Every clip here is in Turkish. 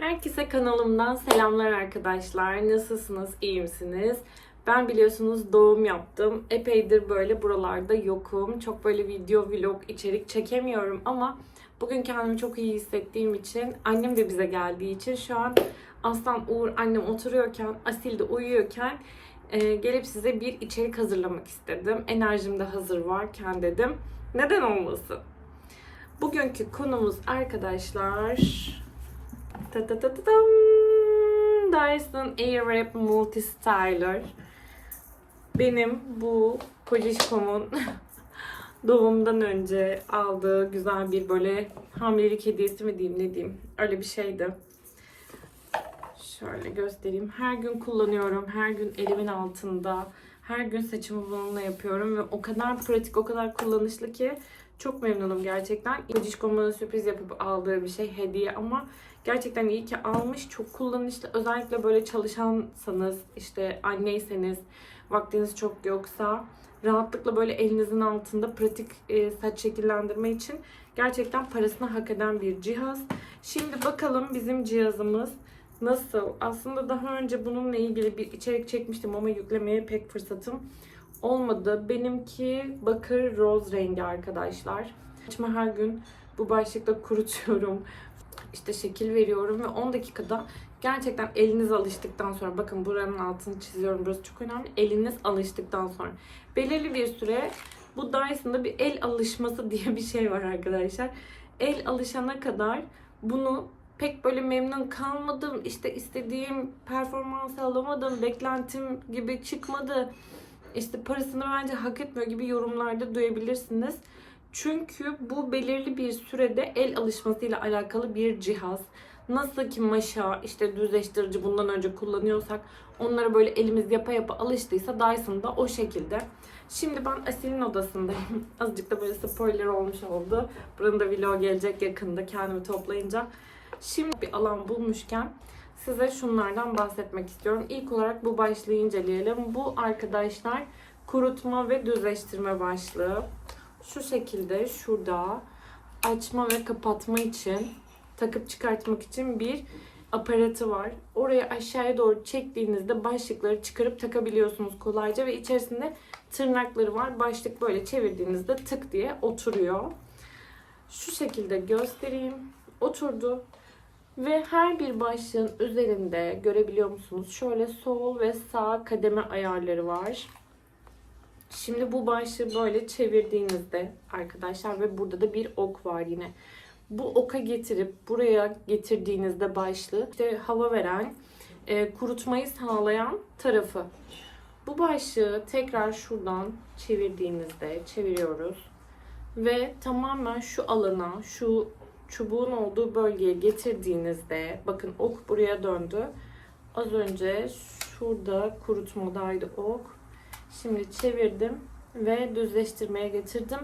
Herkese kanalımdan selamlar arkadaşlar. Nasılsınız? İyi misiniz? Ben biliyorsunuz doğum yaptım. Epeydir böyle buralarda yokum. Çok böyle video, vlog, içerik çekemiyorum ama bugün kendimi çok iyi hissettiğim için, annem de bize geldiği için şu an Aslan, Uğur, annem oturuyorken, Asil de uyuyorken e, gelip size bir içerik hazırlamak istedim. Enerjim de hazır varken dedim. Neden olmasın? Bugünkü konumuz arkadaşlar Ta ta ta ta tam. Dyson Airwrap Multi Styler. Benim bu kocişkomun doğumdan önce aldığı güzel bir böyle hamilelik hediyesi mi diyeyim ne diyeyim öyle bir şeydi. Şöyle göstereyim. Her gün kullanıyorum. Her gün elimin altında. Her gün saçımı bununla yapıyorum ve o kadar pratik, o kadar kullanışlı ki çok memnunum gerçekten. Kocişkom bana sürpriz yapıp aldığı bir şey hediye ama gerçekten iyi ki almış. Çok kullanışlı. Özellikle böyle çalışansanız, işte anneyseniz, vaktiniz çok yoksa rahatlıkla böyle elinizin altında pratik e, saç şekillendirme için gerçekten parasını hak eden bir cihaz. Şimdi bakalım bizim cihazımız nasıl? Aslında daha önce bununla ilgili bir içerik çekmiştim ama yüklemeye pek fırsatım olmadı. Benimki bakır roz rengi arkadaşlar. Saçımı her gün bu başlıkla kurutuyorum. İşte şekil veriyorum ve 10 dakikada gerçekten eliniz alıştıktan sonra bakın buranın altını çiziyorum. Burası çok önemli. Eliniz alıştıktan sonra belirli bir süre bu Dyson'da bir el alışması diye bir şey var arkadaşlar. El alışana kadar bunu pek böyle memnun kalmadım. İşte istediğim performansı alamadım. Beklentim gibi çıkmadı. İşte parasını bence hak etmiyor gibi yorumlarda duyabilirsiniz. Çünkü bu belirli bir sürede el alışmasıyla alakalı bir cihaz. Nasıl ki maşa, işte düzleştirici bundan önce kullanıyorsak onlara böyle elimiz yapa yapa alıştıysa Dyson'da o şekilde. Şimdi ben Asil'in odasındayım. Azıcık da böyle spoiler olmuş oldu. Buranın da vlog gelecek yakında kendimi toplayınca. Şimdi bir alan bulmuşken size şunlardan bahsetmek istiyorum. İlk olarak bu başlığı inceleyelim. Bu arkadaşlar kurutma ve düzleştirme başlığı. Şu şekilde şurada açma ve kapatma için takıp çıkartmak için bir aparatı var. Oraya aşağıya doğru çektiğinizde başlıkları çıkarıp takabiliyorsunuz kolayca ve içerisinde tırnakları var. Başlık böyle çevirdiğinizde tık diye oturuyor. Şu şekilde göstereyim. Oturdu. Ve her bir başlığın üzerinde görebiliyor musunuz? Şöyle sol ve sağ kademe ayarları var. Şimdi bu başlığı böyle çevirdiğinizde arkadaşlar ve burada da bir ok var yine. Bu oka getirip buraya getirdiğinizde başlığı işte hava veren, e, kurutmayı sağlayan tarafı. Bu başlığı tekrar şuradan çevirdiğinizde çeviriyoruz. Ve tamamen şu alana, şu çubuğun olduğu bölgeye getirdiğinizde bakın ok buraya döndü. Az önce şurada kurutmadaydı ok. Şimdi çevirdim ve düzleştirmeye getirdim.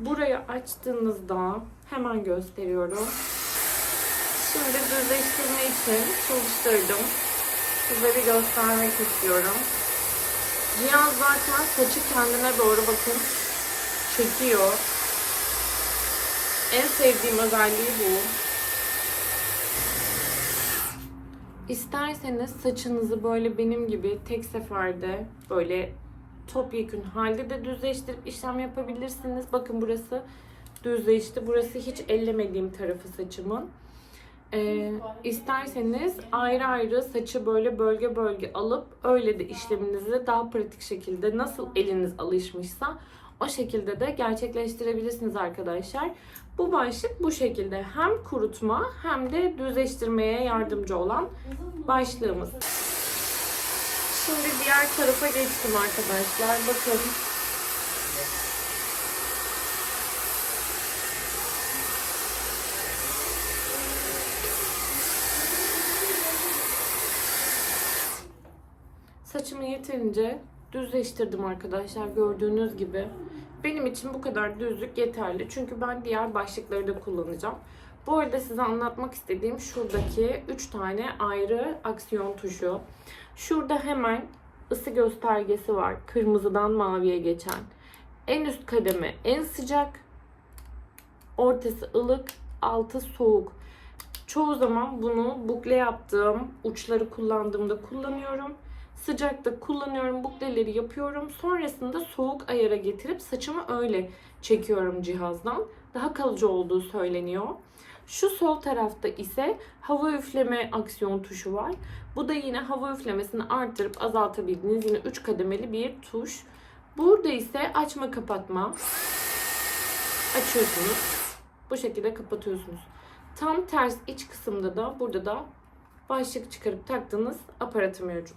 Burayı açtığınızda hemen gösteriyorum. Şimdi düzleştirme için çalıştırdım. Size bir göstermek istiyorum. Cihaz zaten saçı kendine doğru bakın çekiyor. En sevdiğim özelliği bu. İsterseniz saçınızı böyle benim gibi tek seferde böyle topyekün halde de düzleştirip işlem yapabilirsiniz. Bakın burası düzleşti. Burası hiç ellemediğim tarafı saçımın. Ee, isterseniz ayrı ayrı saçı böyle bölge bölge alıp öyle de işleminizi daha pratik şekilde nasıl eliniz alışmışsa o şekilde de gerçekleştirebilirsiniz arkadaşlar. Bu başlık bu şekilde hem kurutma hem de düzleştirmeye yardımcı olan başlığımız. Şimdi diğer tarafa geçtim arkadaşlar. Bakın. Saçımı yeterince düzleştirdim arkadaşlar gördüğünüz gibi. Benim için bu kadar düzlük yeterli. Çünkü ben diğer başlıkları da kullanacağım. Bu arada size anlatmak istediğim şuradaki 3 tane ayrı aksiyon tuşu. Şurada hemen ısı göstergesi var. Kırmızıdan maviye geçen. En üst kademe en sıcak. Ortası ılık, altı soğuk. Çoğu zaman bunu bukle yaptığım, uçları kullandığımda kullanıyorum. Sıcakta kullanıyorum, bukleleri yapıyorum. Sonrasında soğuk ayara getirip saçımı öyle çekiyorum cihazdan. Daha kalıcı olduğu söyleniyor. Şu sol tarafta ise hava üfleme aksiyon tuşu var. Bu da yine hava üflemesini arttırıp azaltabildiğiniz yine 3 kademeli bir tuş. Burada ise açma kapatma. Açıyorsunuz. Bu şekilde kapatıyorsunuz. Tam ters iç kısımda da burada da başlık çıkarıp taktığınız aparatı mevcut.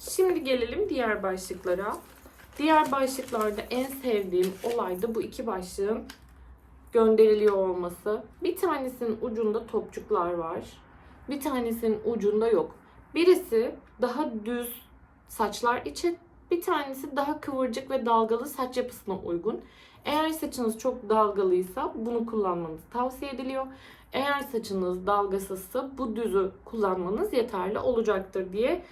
Şimdi gelelim diğer başlıklara. Diğer başlıklarda en sevdiğim olay da bu iki başlığın gönderiliyor olması. Bir tanesinin ucunda topçuklar var. Bir tanesinin ucunda yok. Birisi daha düz saçlar için, bir tanesi daha kıvırcık ve dalgalı saç yapısına uygun. Eğer saçınız çok dalgalıysa bunu kullanmanız tavsiye ediliyor. Eğer saçınız dalgasızsa bu düzü kullanmanız yeterli olacaktır diye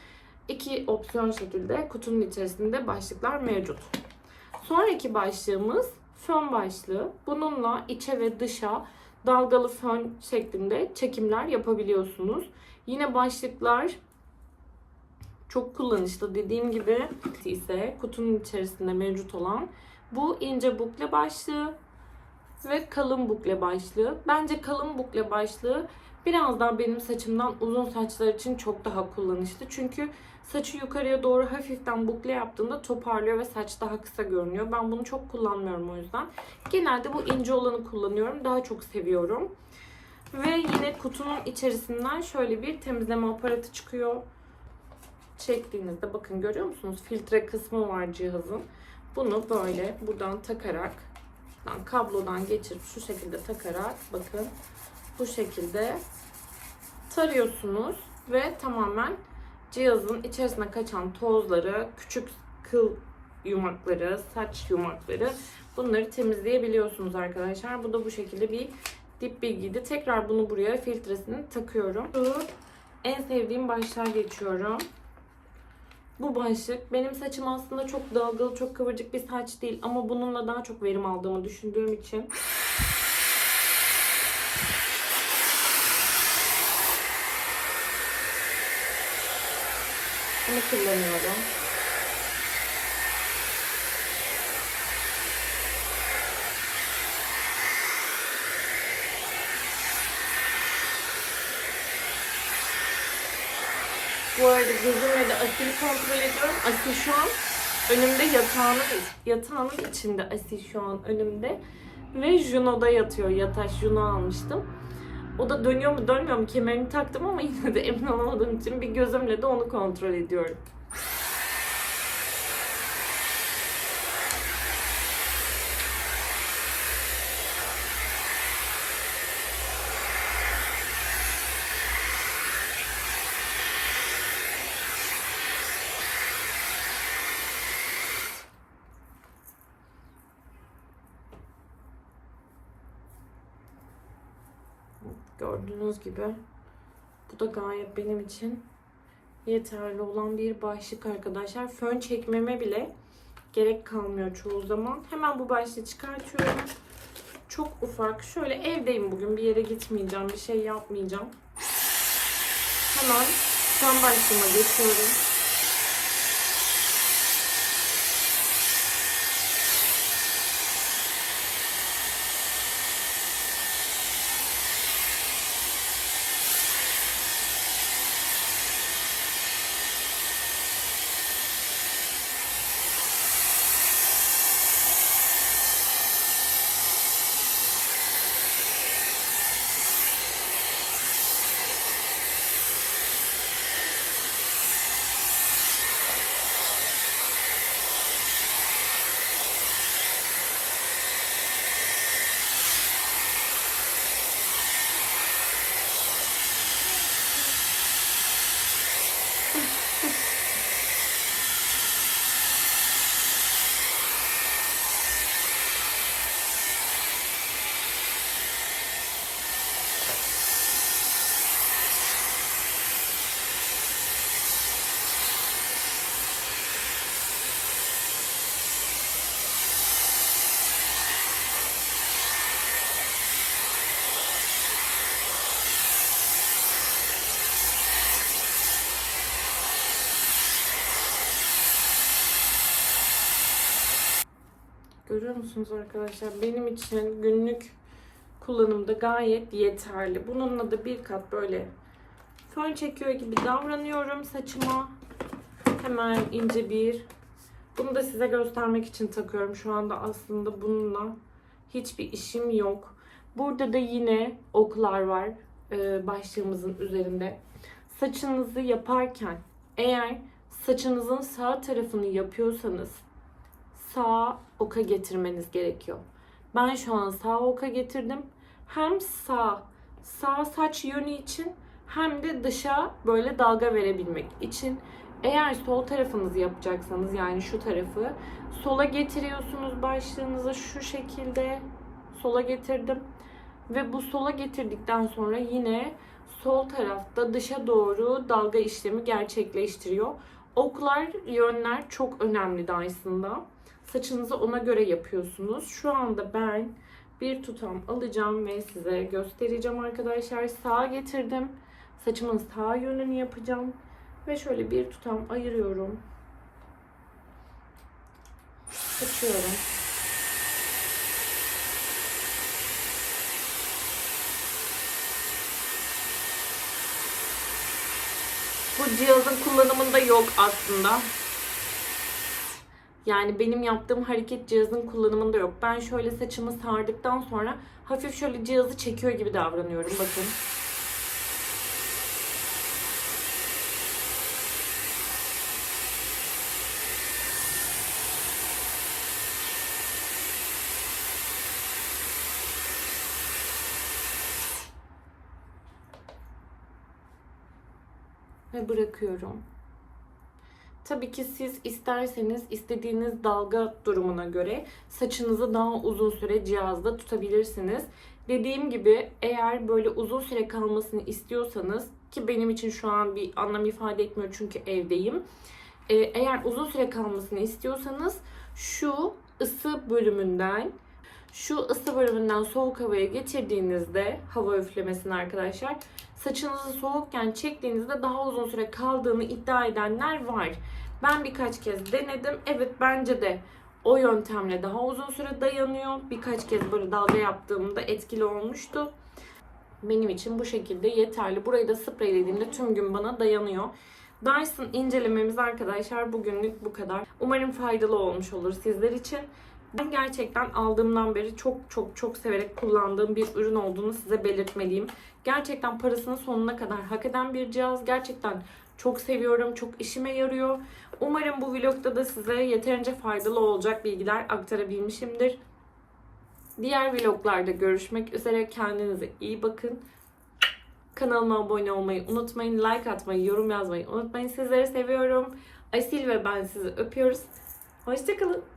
iki opsiyon şekilde kutunun içerisinde başlıklar mevcut. Sonraki başlığımız fön başlığı. Bununla içe ve dışa dalgalı fön şeklinde çekimler yapabiliyorsunuz. Yine başlıklar çok kullanışlı. Dediğim gibi ise kutunun içerisinde mevcut olan bu ince bukle başlığı ve kalın bukle başlığı. Bence kalın bukle başlığı biraz daha benim saçımdan uzun saçlar için çok daha kullanışlı. Çünkü saçı yukarıya doğru hafiften bukle yaptığında toparlıyor ve saç daha kısa görünüyor. Ben bunu çok kullanmıyorum o yüzden. Genelde bu ince olanı kullanıyorum. Daha çok seviyorum. Ve yine kutunun içerisinden şöyle bir temizleme aparatı çıkıyor. Çektiğinizde bakın görüyor musunuz? Filtre kısmı var cihazın. Bunu böyle buradan takarak kablodan geçirip şu şekilde takarak bakın bu şekilde tarıyorsunuz ve tamamen cihazın içerisine kaçan tozları, küçük kıl yumakları, saç yumakları bunları temizleyebiliyorsunuz arkadaşlar. Bu da bu şekilde bir dip bilgiydi. Tekrar bunu buraya filtresini takıyorum. Şu en sevdiğim başlığa geçiyorum. Bu başlık benim saçım aslında çok dalgalı, çok kıvırcık bir saç değil ama bununla daha çok verim aldığımı düşündüğüm için bunu kullanıyorum. Bu arada gözümle de asili kontrol ediyorum. Asil şu an önümde yatağının, yatağının içinde Asil şu an önümde. Ve Juno'da yatıyor. Yataş Juno almıştım. O da dönüyor mu dönmüyor mu kemerini taktım ama yine de emin olamadığım için bir gözümle de onu kontrol ediyorum. Gördüğünüz gibi bu da gayet benim için yeterli olan bir başlık arkadaşlar. Fön çekmeme bile gerek kalmıyor çoğu zaman. Hemen bu başlığı çıkartıyorum. Çok ufak. Şöyle evdeyim bugün. Bir yere gitmeyeceğim. Bir şey yapmayacağım. Hemen fön başlığıma geçiyorum. Görüyor musunuz arkadaşlar? Benim için günlük kullanımda gayet yeterli. Bununla da bir kat böyle fön çekiyor gibi davranıyorum saçıma. Hemen ince bir. Bunu da size göstermek için takıyorum. Şu anda aslında bununla hiçbir işim yok. Burada da yine oklar var e, başlığımızın üzerinde. Saçınızı yaparken eğer saçınızın sağ tarafını yapıyorsanız sağ oka getirmeniz gerekiyor. Ben şu an sağ oka getirdim. Hem sağ sağ saç yönü için hem de dışa böyle dalga verebilmek için eğer sol tarafınızı yapacaksanız yani şu tarafı sola getiriyorsunuz başlığınızı şu şekilde sola getirdim ve bu sola getirdikten sonra yine sol tarafta dışa doğru dalga işlemi gerçekleştiriyor. Oklar, yönler çok önemli de aslında. Saçınızı ona göre yapıyorsunuz. Şu anda ben bir tutam alacağım ve size göstereceğim arkadaşlar. Sağa getirdim. Saçımın sağ yönünü yapacağım. Ve şöyle bir tutam ayırıyorum. Açıyorum. Bu cihazın kullanımında yok aslında. Yani benim yaptığım hareket cihazın kullanımında yok. Ben şöyle saçımı sardıktan sonra hafif şöyle cihazı çekiyor gibi davranıyorum. Bakın. Ve bırakıyorum. Tabii ki siz isterseniz istediğiniz dalga durumuna göre saçınızı daha uzun süre cihazda tutabilirsiniz. Dediğim gibi eğer böyle uzun süre kalmasını istiyorsanız ki benim için şu an bir anlam ifade etmiyor çünkü evdeyim. Ee, Eğer uzun süre kalmasını istiyorsanız şu ısı bölümünden şu ısı bölümünden soğuk havaya getirdiğinizde hava üflemesini arkadaşlar saçınızı soğukken çektiğinizde daha uzun süre kaldığını iddia edenler var. Ben birkaç kez denedim. Evet bence de o yöntemle daha uzun süre dayanıyor. Birkaç kez böyle dalga yaptığımda etkili olmuştu. Benim için bu şekilde yeterli. Burayı da spreylediğimde tüm gün bana dayanıyor. Dyson incelememiz arkadaşlar bugünlük bu kadar. Umarım faydalı olmuş olur sizler için. Ben gerçekten aldığımdan beri çok çok çok severek kullandığım bir ürün olduğunu size belirtmeliyim. Gerçekten parasını sonuna kadar hak eden bir cihaz. Gerçekten çok seviyorum, çok işime yarıyor. Umarım bu vlogda da size yeterince faydalı olacak bilgiler aktarabilmişimdir. Diğer vloglarda görüşmek üzere. Kendinize iyi bakın. Kanalıma abone olmayı unutmayın. Like atmayı, yorum yazmayı unutmayın. Sizleri seviyorum. Asil ve ben sizi öpüyoruz. Hoşçakalın.